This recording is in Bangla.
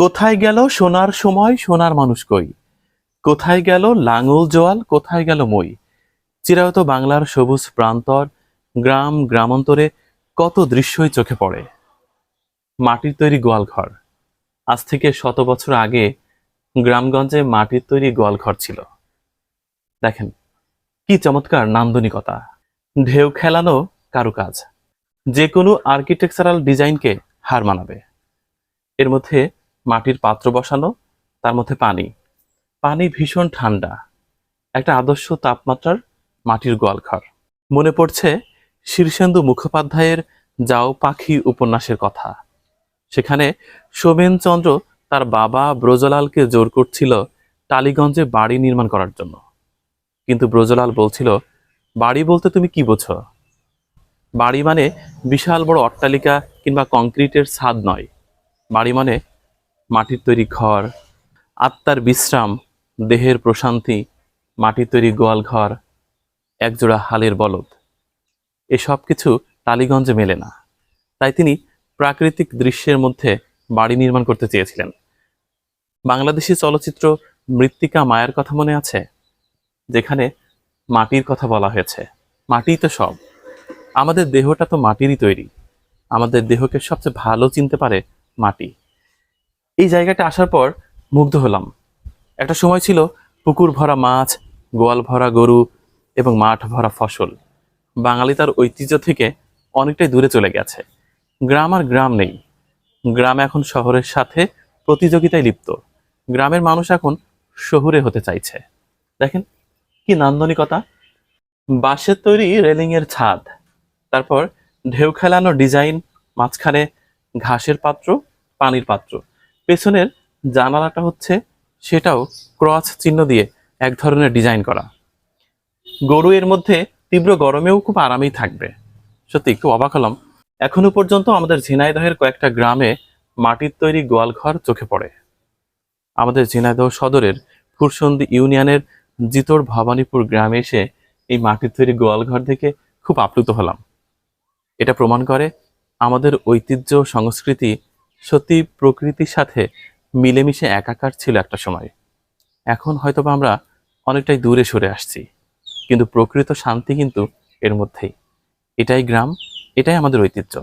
কোথায় গেল সোনার সময়, সোনার মানুষ কই? কোথায় গেল লাঙল জোয়াল, কোথায় গেল মই? চিরায়ত বাংলার সবুজ প্রান্তর, গ্রাম, গ্রামান্তরে কত দৃশ্যই চোখে পড়ে। মাটির তৈরি গোয়ালঘর। আজ থেকে শত বছর আগে গ্রামগঞ্জে মাটির তৈরি গোয়ালঘর ছিল। দেখেন, কি চমৎকার নান্দনিকতা। ঢেউ খেলানো কারুকাজ। যে কোনো আর্কিটেকচারাল ডিজাইনকে হার মানাবে। এর মধ্যে মাটির পাত্র বসানো তার মধ্যে পানি। পানি ভীষণ ঠান্ডা, একটা আদর্শ তাপমাত্রার মাটির গোয়ালঘর। মনে পড়ছে শীর্ষেন্দু মুখোপাধ্যায়ের যাও পাখি উপন্যাসের কথা। সেখানে সোমেনচন্দ্র তার বাবা ব্রজলালকে জোর করছিল টালিগঞ্জে বাড়ি নির্মাণ করার জন্য। কিন্তু ব্রজলাল বলছিল, বাড়ি বলতে তুমি কি বোঝো? বাড়ি মানে বিশাল বড় অট্টালিকা কিংবা কংক্রিটের ছাদ নয়। বাড়ি মানে মাটির তৈরি ঘর, আত্মার বিশ্রাম, দেহের প্রশান্তি, মাটির তৈরি গোয়াল ঘর, একজোড়া হালের বলদ। এসব কিছু টালিগঞ্জে মেলে না। তাই তিনি প্রাকৃতিক দৃশ্যের মধ্যে বাড়ি নির্মাণ করতে চেয়েছিলেন। বাংলাদেশি চলচ্চিত্র মৃত্তিকা মায়ার কথা মনে আছে? যেখানে মাটির কথা বলা হয়েছে। মাটিই তো সব। আমাদের দেহটা তো মাটিরই তৈরি। আমাদের দেহকে সবচেয়ে ভালো চিনতে পারে মাটি। এই জায়গাটা আসার পর মুগ্ধ হলাম। একটা সময় ছিল পুকুর ভরা মাছ, গোয়াল ভরা গরু এবং মাঠ ভরা ফসল। বাঙালি তার ঐতিহ্য থেকে অনেকটাই দূরে চলে গেছে। গ্রাম আর গ্রাম নেই। গ্রাম এখন শহরের সাথে প্রতিযোগিতায় লিপ্ত। গ্রামের মানুষ এখন শহুরে হতে চাইছে। দেখেন কি নান্দনিকতা। বাঁশের তৈরি রেলিংয়ের ছাদ। তারপর ঢেউ খেলানো ডিজাইন, মাঝখানে ঘাসের পাত্র, পানির পাত্র। পেছনের জানালাটা হচ্ছে সেটাও ক্রস চিহ্ন দিয়ে এক ধরনের ডিজাইন করা। গরু এর মধ্যে তীব্র গরমেও খুব আরামেই থাকবে। সত্যি, একটু অবাক হলাম। এখনও পর্যন্ত আমাদের ঝিনাইদহের কয়েকটা গ্রামে মাটির তৈরি গোয়ালঘর চোখে পড়ে। আমাদের ঝিনাইদহ সদরের ফুরসন্দি ইউনিয়নের জিতর ভবানীপুর গ্রামে এসে এই মাটির তৈরি গোয়ালঘর দেখে খুব আপ্লুত হলাম। এটা প্রমাণ করে আমাদের ঐতিহ্য, সংস্কৃতি সত্যি প্রকৃতির সাথে মিলেমিশে একাকার ছিল একটা সময়। এখন হয়তোবা আমরা অনেকটাই দূরে সরে আসছি, কিন্তু প্রকৃত শান্তি কিন্তু এর মধ্যেই। এটাই গ্রাম, এটাই আমাদের ঐতিহ্য।